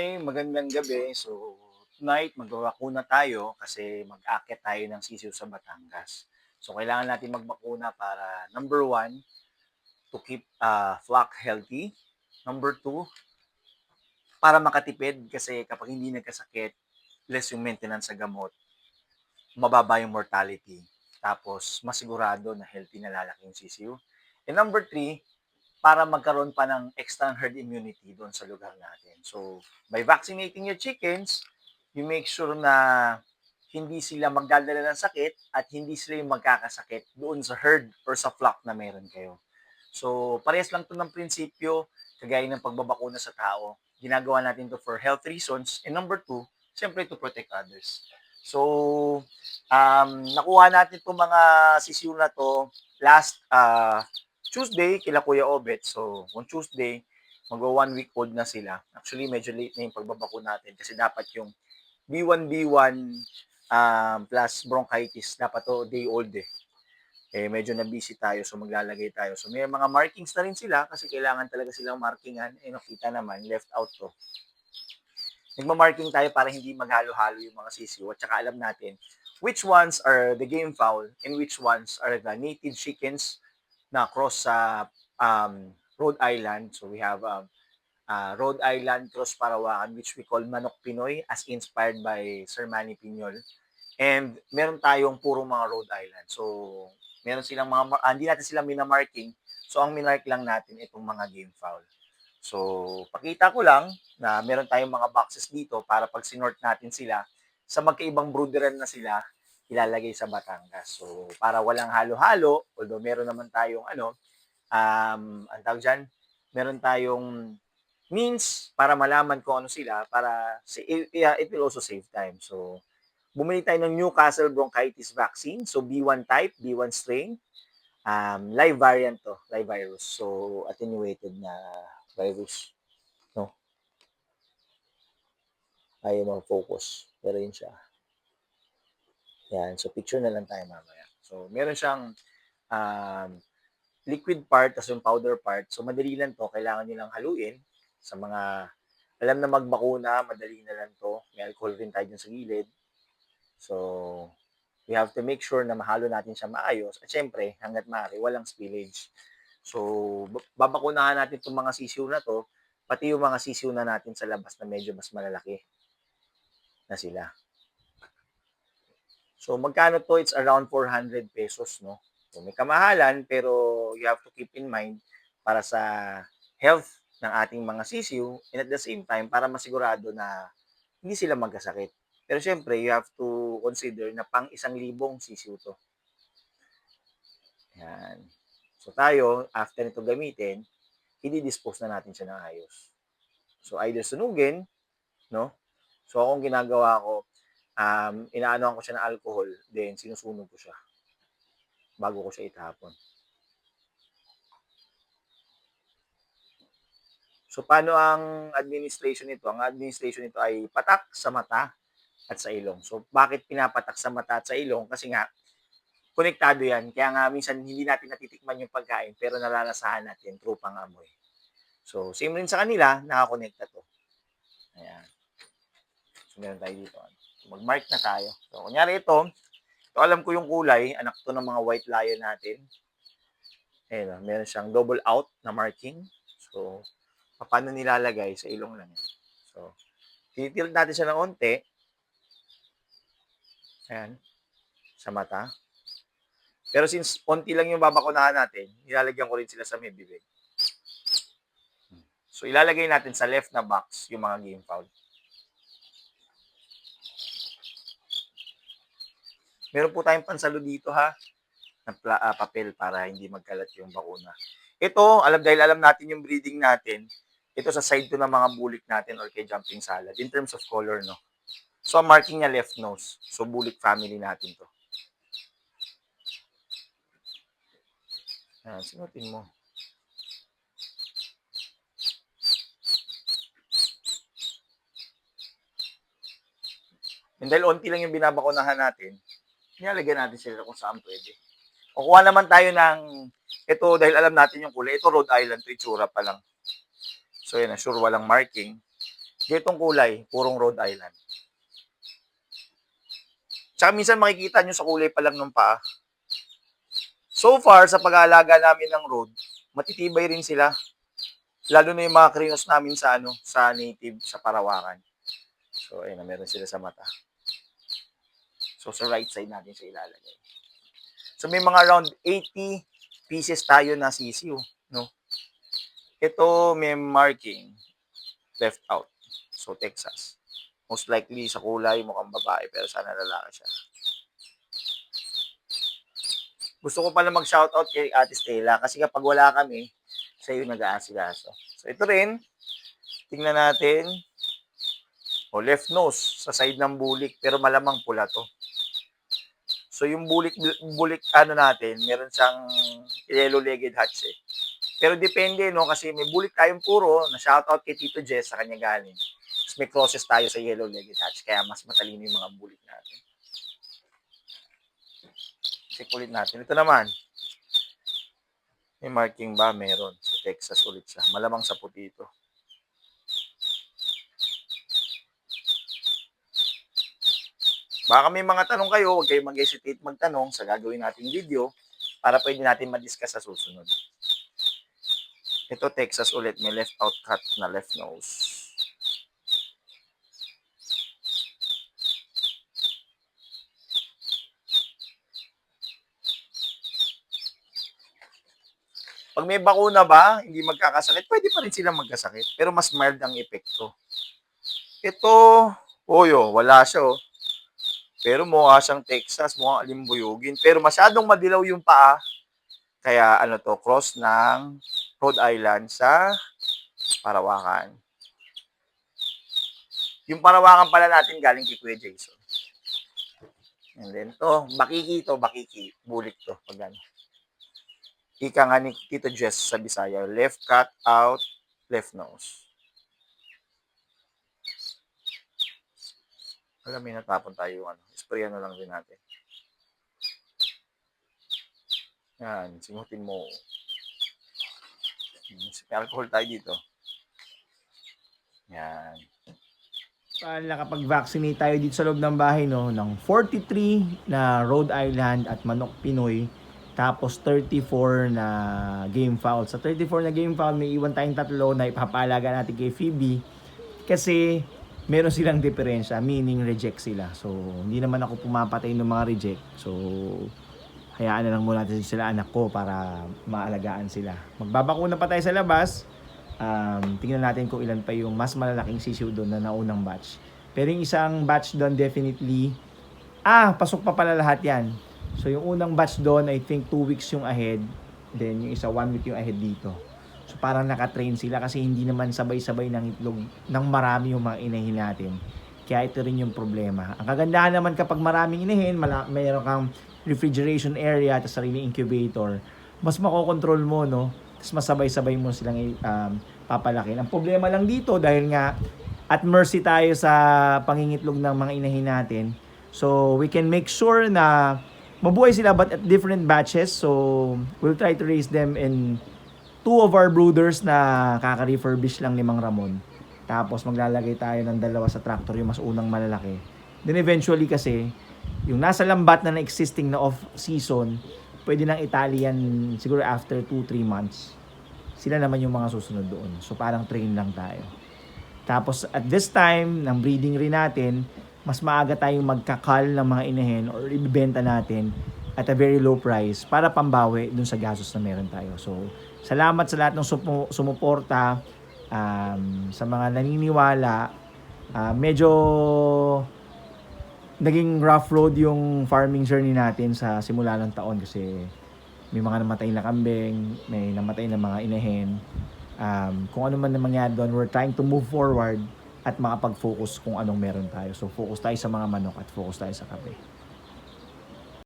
Hi, magandang gabi. So, tonight magbabakuna tayo kasi mag-akit tayo ng sisiw sa Batangas. So, kailangan natin magbakuna para number one, to keep uh, flock healthy. Number two, para makatipid kasi kapag hindi nagkasakit, less yung maintenance sa gamot, mababa yung mortality. Tapos, masigurado na healthy na lalaki yung sisiw. And number three, para magkaroon pa ng extra herd immunity doon sa lugar natin. So, by vaccinating your chickens, you make sure na hindi sila magdadala ng sakit at hindi sila yung magkakasakit doon sa herd or sa flock na meron kayo. So, parehas lang to ng prinsipyo, kagaya ng pagbabakuna sa tao. Ginagawa natin to for health reasons. And number two, siyempre to protect others. So, um, nakuha natin itong mga sisiw na to last uh, Tuesday, kila Kuya Obet. So, on Tuesday, magwa one week old na sila. Actually, medyo late na yung pagbabako natin kasi dapat yung B1B1 um, plus bronchitis, dapat to day old eh. Eh, medyo na busy tayo, so maglalagay tayo. So, may mga markings na rin sila kasi kailangan talaga silang markingan. Eh, nakita naman, left out to. Nagmamarking tayo para hindi maghalo-halo yung mga sisiw at saka alam natin which ones are the game fowl and which ones are the native chickens na cross sa um, Rhode Island. So we have um, uh, Rhode Island Cross Parawakan which we call Manok Pinoy as inspired by Sir Manny Piñol. And meron tayong puro mga Rhode Island. So meron silang mga, ah, hindi natin sila minamarking. So ang minark lang natin itong mga game fowl. So pakita ko lang na meron tayong mga boxes dito para pag sinort natin sila, sa magkaibang brooderan na sila, ilalagay sa Batangas. So, para walang halo-halo, although meron naman tayong ano, um, ang tawag dyan, meron tayong means para malaman kung ano sila para yeah, it will also save time. So, bumili tayo ng Newcastle bronchitis vaccine. So, B1 type, B1 strain. Um, live variant to, live virus. So, attenuated na virus. No? Ayaw mag-focus. Pero yun siya. Yan. So, picture na lang tayo mamaya. So, meron siyang um, liquid part, tapos yung powder part. So, madali lang to. Kailangan nyo lang haluin sa mga alam na magbakuna, madali na lang to. May alcohol rin tayo dyan sa gilid. So, we have to make sure na mahalo natin siya maayos. At syempre, hanggat maaari, walang spillage. So, babakunahan natin itong mga sisiw na to, pati yung mga sisiw na natin sa labas na medyo mas malalaki na sila. So, magkano to? It's around 400 pesos, no? So, may kamahalan, pero you have to keep in mind para sa health ng ating mga sisiw and at the same time, para masigurado na hindi sila magkasakit. Pero syempre, you have to consider na pang isang libong sisiw to. Yan. So tayo, after nito gamitin, i-dispose na natin siya ng ayos. So either sunugin, no? So akong ginagawa ko, um, inaanoan ko siya ng alcohol, then sinusunog ko siya bago ko siya itapon. So, paano ang administration nito? Ang administration nito ay patak sa mata at sa ilong. So, bakit pinapatak sa mata at sa ilong? Kasi nga, konektado yan. Kaya nga, minsan hindi natin natitikman yung pagkain, pero nalalasahan natin through pangamoy. So, same rin sa kanila, nakakonekta to. Ayan. So, meron tayo dito. Mag-mark na tayo. So, kunyari ito, ito alam ko yung kulay, anak to ng mga white lion natin. Ayan, meron siyang double out na marking. So, paano nilalagay sa ilong lang. So, titilt natin siya ng onte. Ayan. Sa mata. Pero since onti lang yung babakunahan natin, nilalagyan ko rin sila sa may bibig. So, ilalagay natin sa left na box yung mga game foul. Meron po tayong pansalo dito ha, pla- ah, papel para hindi magkalat yung bakuna. Ito, alam dahil alam natin yung breeding natin, ito sa side to ng mga bulik natin or kay jumping salad in terms of color, no? So, marking niya left nose. So, bulik family natin to. Ayan, sinutin mo. And dahil onti lang yung binabakunahan natin, nilalagyan natin sila kung saan pwede. O kuha naman tayo ng, ito dahil alam natin yung kulay, ito Rhode Island, to itsura pa lang. So yan, sure walang marking. Ganitong kulay, purong Rhode Island. Tsaka minsan makikita nyo sa kulay pa lang ng paa. So far, sa pag-aalaga namin ng road, matitibay rin sila. Lalo na yung mga krinos namin sa ano, sa native, sa Parawakan. So, ayun na, meron sila sa mata. So, sa right side natin siya ilalagay. So, may mga around 80 pieces tayo na sisiw, no? Ito, may marking left out. So, Texas. Most likely sa kulay, mukhang babae, pero sana lalaki siya. Gusto ko pala mag-shoutout kay Ate Stella kasi kapag wala kami, siya yung nag-aasikaso. So, ito rin, tingnan natin. O, left nose sa side ng bulik, pero malamang pula to. So, yung bulik, bulik ano natin, meron siyang yellow-legged hatch eh. Pero depende, no? Kasi may bulik tayong puro, na shoutout kay Tito Jess sa kanya galing. Tapos may crosses tayo sa yellow-legged hatch, kaya mas matalino yung mga bulik natin. Check ulit natin. Ito naman. May marking ba? Meron. Sa Texas ulit siya. Malamang sa puti ito. Baka may mga tanong kayo, huwag kayong mag-hesitate magtanong sa gagawin nating video para pwede natin ma-discuss sa susunod. Ito Texas ulit, may left out cut na left nose. Pag may bakuna ba, hindi magkakasakit, pwede pa rin silang magkasakit. Pero mas mild ang epekto. Ito, oyo, wala siya oh. Pero mukha siyang Texas, mukhang alimbuyugin. Pero masyadong madilaw yung paa. Kaya ano to, cross ng Rhode Island sa Parawakan. Yung Parawakan pala natin galing kay Kuya Jason. And then to, bakiki to, bakiki. Bulik to, pag ano. Ika nga ni Tito Jess sa Bisaya, left cut out, left nose. Alam, may natapon tayo ano. Spray na lang din natin. Yan, simutin mo. May alcohol tayo dito. Yan. Paano kapag vaccinate tayo dito sa loob ng bahay no ng 43 na Rhode Island at Manok Pinoy tapos 34 na game foul. Sa 34 na game foul may iwan tayong tatlo na ipapalaga natin kay Phoebe kasi meron silang diferensya meaning reject sila. So hindi naman ako pumapatay ng mga reject. So hayaan na lang muna natin sila anak ko para maalagaan sila. Magbabakuna pa tayo sa labas um, tingnan natin kung ilan pa yung mas malalaking sisiw doon na naunang batch. Pero yung isang batch doon definitely, ah, pasok pa pala lahat yan. So yung unang batch doon, I think 2 weeks yung ahead. Then yung isa 1 week yung ahead dito. Parang nakatrain sila kasi hindi naman sabay-sabay ng itlog ng marami yung mga inahin natin. Kaya ito rin yung problema. Ang kagandahan naman kapag maraming inahin, mala- mayroon kang refrigeration area at sarili incubator, mas makokontrol mo, no? Tapos masabay-sabay mo silang um, papalaki. Ang problema lang dito dahil nga at mercy tayo sa pangingitlog ng mga inahin natin. So we can make sure na mabuhay sila but at different batches. So we'll try to raise them in two of our brooders na kaka-refurbish lang ni Mang Ramon. Tapos maglalagay tayo ng dalawa sa tractor yung mas unang malalaki. Then eventually kasi yung nasa lambat na na-existing na off-season, pwede nang Italian siguro after 2-3 months. Sila naman yung mga susunod doon. So parang train lang tayo. Tapos at this time, ng breeding rin natin, mas maaga tayong magkakal ng mga inahin or ibibenta natin at a very low price para pambawi dun sa gastos na meron tayo. So, salamat sa lahat ng sumu- sumuporta, um, sa mga naniniwala. Ah, medyo naging rough road yung farming journey natin sa simula ng taon kasi may mga namatay na kambing, may namatay na mga inahin. Um, kung ano man na mangyari doon, we're trying to move forward at makapag-focus kung anong meron tayo. So focus tayo sa mga manok at focus tayo sa kape.